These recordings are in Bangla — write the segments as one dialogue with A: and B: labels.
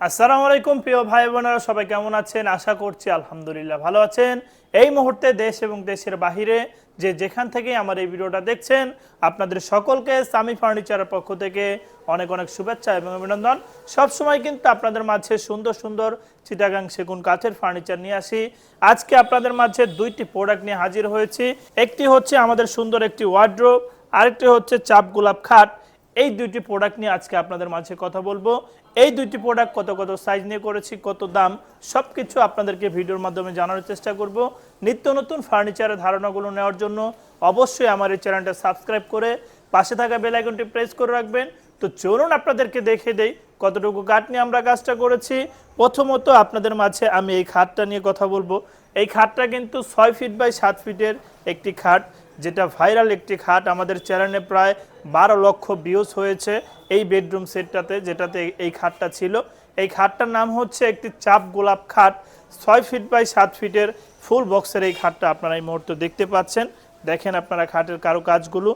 A: আসসালামু আলাইকুম, প্রিয় ভাই বোনেরা, সবাই কেমন আছেন? আশা করছি আলহামদুলিল্লাহ ভালো আছেন। এই মুহূর্তে দেশ এবং দেশের বাহিরে যে যেখান থেকে আমার এই ভিডিওটা দেখছেন, আপনাদের সকলকে সামি ফার্নিচারের পক্ষ থেকে অনেক অনেক শুভেচ্ছা এবং অভিনন্দন। সবসময় কিন্তু আপনাদের মাঝে সুন্দর সুন্দর চিটাগাং সেগুন কাঠের ফার্নিচার নিয়ে আসি। আজকে আপনাদের মাঝে দুইটি প্রোডাক্ট নিয়ে হাজির হয়েছি। একটি হচ্ছে আমাদের সুন্দর একটি ওয়ার্ড্রোব আরেকটি হচ্ছে চাপ গোলাপ খাট। এই দুইটি প্রোডাক্ট নিয়ে আজকে আপনাদের মাঝে কথা বলব। এই দুইটি প্রোডাক্ট কত কত সাইজ নিয়ে করেছি, কত দাম সব কিছু আপনাদেরকে ভিডিওর মাধ্যমে জানানোর চেষ্টা করব। নিত্য নতুন ফার্নিচারের ধারণাগুলো নেওয়ার জন্য অবশ্যই আমার এই চ্যানেলটা সাবস্ক্রাইব করে পাশে থাকা বেল আইকনটি প্রেস করে রাখবেন। তো চলুন আপনাদেরকে দেখে দেই কতটুকু কাঠ নিয়ে আমরা কাজটা করেছি। প্রথমত আপনাদের মাঝে আমি এই খাটটা নিয়ে কথা বলব। এই খাটটা কিন্তু ছয় ফিট বাই সাত ফিটের একটি খাট। যেটা ভাইরাল একটি খাট আমাদের চ্যানেলে প্রায় বারো লক্ষ ভিউজ হয়েছে এই বেডরুম সেটটাতে যেটাতে এই খাটটা ছিল। এই খাটটার নাম হচ্ছে একটি চাপ গোলাপ খাট। ছয় ফিট বাই সাত ফিটের ফুল বক্সের এই খাটটা আপনারা এই মুহূর্তে দেখতে পাচ্ছেন। দেখেন আপনারা খাটের কারও কাজগুলো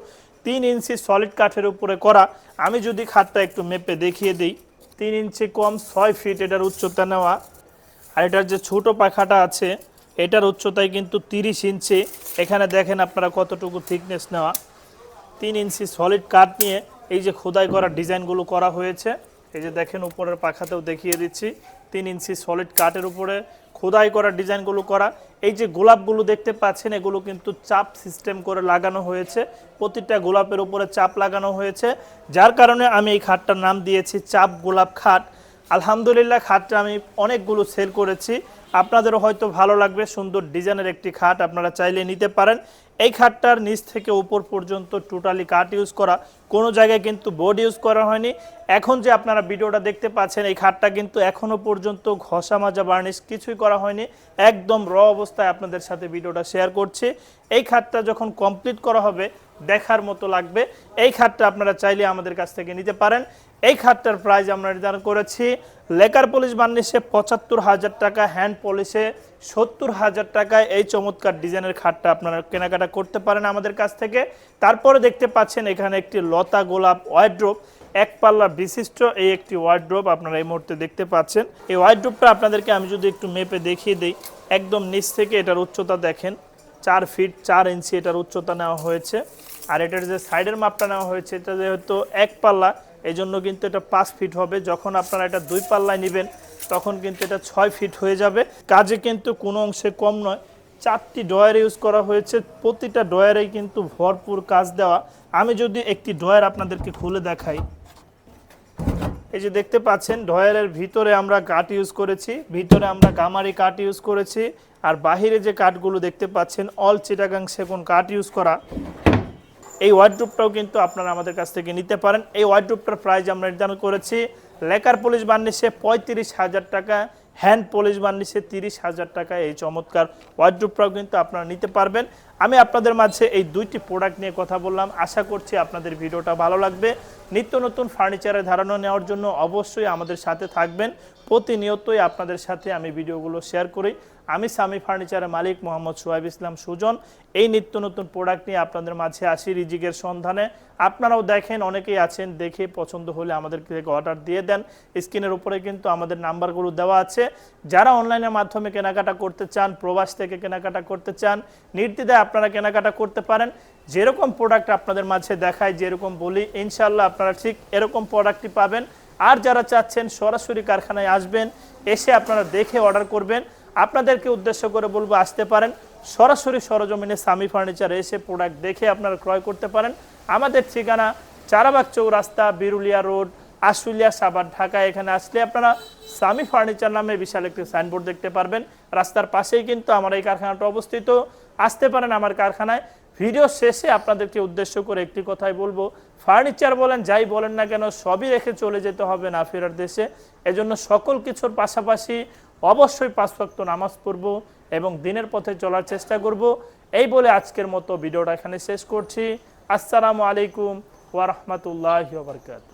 A: তিন ইঞ্চি সলিড কাঠের উপরে করা। আমি যদি খাটটা একটু মেপে দেখিয়ে দিই। তিন ইঞ্চি কম, ছয় ফিট এটার উচ্চতা নেওয়া। আর এটার যে ছোটো পাখাটা আছে এটার উচ্চতায় কিন্তু তিরিশ ইঞ্চি। এখানে দেখেন আপনারা কতটুকু থিকনেস নেওয়া। তিন ইঞ্চি সলিড কাঠ নিয়ে এই যে খোদাই করা ডিজাইনগুলো করা হয়েছে। এই যে দেখেন উপরের পাখাতেও দেখিয়ে দিচ্ছি। তিন ইঞ্চি সলিড কাঠের উপরে খোদাই করা ডিজাইনগুলো করা। এই যে গোলাপগুলো দেখতে পাচ্ছেন, এগুলো কিন্তু চাপ সিস্টেম করে লাগানো হয়েছে। প্রতিটা গোলাপের উপরে চাপ লাগানো হয়েছে। যার কারণে আমি এই খাটটার নাম দিয়েছি, চাপ গোলাপ খাট। আলহামদুলিল্লাহ, খাটটা আমি অনেকগুলো সেল করেছি। আপনাদেরও হয়তো ভালো লাগবে, সুন্দর ডিজাইনের একটি খাট আপনারা চাইলে নিতে পারেন। এই খাটটার নিচ থেকে উপর পর্যন্ত টোটালি কাঠ ইউজ করা, কোনো জায়গায় কিন্তু বোর্ড ইউজ করা হয়নি। এখন যে আপনারা ভিডিওটা দেখতে পাচ্ছেন, এই খাটটা কিন্তু এখনও পর্যন্ত ঘষা মাজা বার্নিশ কিছুই করা হয়নি। একদম র অবস্থায় আপনাদের সাথে ভিডিওটা শেয়ার করছি। এই খাটটা যখন কমপ্লিট করা হবে দেখার মতো লাগবে। এই খাটটা আপনারা চাইলে আমাদের কাছ থেকে নিতে পারেন। এই খাটটার প্রাইস আমরা নির্ধারণ করেছি। লেকার পলিশ বার্নিশে পঁচাত্তর হাজার টাকা হ্যান্ড পলিশে সত্তর হাজার টাকায় এই চমৎকার ডিজাইনের খাটটা আপনারা কেনাকাটা করতে পারেন আমাদের কাছ থেকে। তারপরে দেখতে পাচ্ছেন এখানে একটি লতা গোলাপ ওয়াইড্রোপ এক পাল্লা বিশিষ্ট এই একটি ওয়ার্ড্রোপ আপনারা এই মুহূর্তে দেখতে পাচ্ছেন। এই ওয়ার্ড্রোপটা আপনাদেরকে আমি যদি একটু মেপে দেখিয়ে দিই, একদম নিচ থেকে এটার উচ্চতা দেখেন। চার ফিট চার ইঞ্চি এটার উচ্চতা নেওয়া হয়েছে। আর এটার যে সাইডের মাপটা নেওয়া হয়েছে, এটা যেহেতু এক পাল্লা এই জন্য কিন্তু এটা পাঁচ ফিট হবে। যখন আপনারা এটা দুই পাল্লায় নেবেন, তখন কিন্তু এটা ছয় ফিট হয়ে যাবে। কাজে কিন্তু কোনো অংশে কম নয়। চারটি ডয়ার ইউজ করা হয়েছে। প্রতিটা ডয়ারেই কিন্তু ভরপুর কাজ দেওয়া। আমি যদি একটি ডয়ার আপনাদেরকে খুলে দেখাই। এই যে দেখতে পাচ্ছেন ডয়ারের ভিতরে আমরা কাঠ ইউজ করেছি, ভিতরে আমরা গামারি কাঠ ইউজ করেছি, আর বাহিরে যে কাঠগুলো দেখতে পাচ্ছেন অল চিটাগাং সেগুন কাঠ ইউজ করা। এই ওয়ার্ড্রুপটাও কিন্তু আপনারা আমাদের কাছ থেকে নিতে পারেন। এই ওয়ার্ড্রুপটার প্রাইস আমরা নির্ধারণ করেছি, লেকার পুলিশ বার্নিশে পঁয়ত্রিশ হাজার টাকা হ্যান্ড পুলিশ বার্নিশে তিরিশ হাজার টাকা। এই চমৎকার ওয়ার্ড্রুপটাও কিন্তু আপনারা নিতে পারবেন। আমি আপনাদের মাঝে এই দুইটি প্রোডাক্ট নিয়ে কথা বললাম। আশা করছি আপনাদের ভিডিওটা ভালো লাগবে। নিত্য নতুন ফার্নিচারের ধারণা নেওয়ার জন্য অবশ্যই আমাদের সাথে থাকবেন। প্রতিনিয়তই আপনাদের সাথে আমি ভিডিওগুলো শেয়ার করি। আমি সামি ফার্নিচারের মালিক মোহাম্মদ সোহাইব ইসলাম সুজন। এই নিত্য নতুন প্রোডাক্ট নিয়ে আপনাদের মাঝে আসি রিজিকের সন্ধানে। আপনারাও দেখেন, অনেকেই আছেন, দেখে পছন্দ হলে আমাদের থেকে অর্ডার দিয়ে দেন। স্ক্রিনের উপরে কিন্তু আমাদের নাম্বারগুলো দেওয়া আছে। যারা অনলাইনের মাধ্যমে কেনাকাটা করতে চান, প্রবাস থেকে কেনাকাটা করতে চান, নির্দ্বিধায় আপনারা কেনাকাটা করতে পারেন। যেরকম প্রোডাক্ট আপনাদের মাঝে দেখায় যেরকম বলি ইনশাল্লাহ আপনারা ঠিক এরকম প্রোডাক্টটি পাবেন। আর যারা চাচ্ছেন সরাসরি কারখানায় আসবেন, এসে আপনারা দেখে অর্ডার করবেন। আপনাদেরকে উদ্দেশ্য করে বলব, আসতে পারেন। সরাসরি সরজমিনে সামি ফার্নিচার এসে প্রোডাক্ট দেখে আপনারা ক্রয় করতে পারেন। আমাদের ঠিকানা চারাবাগ চৌরাস্তা, বিরুলিয়া রোড, আশুলিয়া সাবার ঢাকা। এখানে আসলে আপনারা সামি ফার্নিচার নামে বিশাল একটি সাইনবোর্ড দেখতে পারবেন। রাস্তার পাশেই কিন্তু আমার এই কারখানাটা অবস্থিত। আসতে পারেন আমার কারখানায়। ভিডিও শেষে আপনাদেরকে উদ্দেশ্য করে একটি কথাই বলব। ফার্নিচার বলেন, যাই বলেন না কেন, সবই রেখে চলে যেতে হবে না ফেরার দেশে। এজন্য সকল কিছুর পাশাপাশি অবশ্যই পাঁচ নামাজ পড়ব এবং দিনের পথে চলার চেষ্টা করব। এই বলে আজকের মতো ভিডিওটা এখানে শেষ করছি। আসসালামু আলাইকুম ওয়া রাহমাতুল্লাহি ওয়া বারাকাতুহু।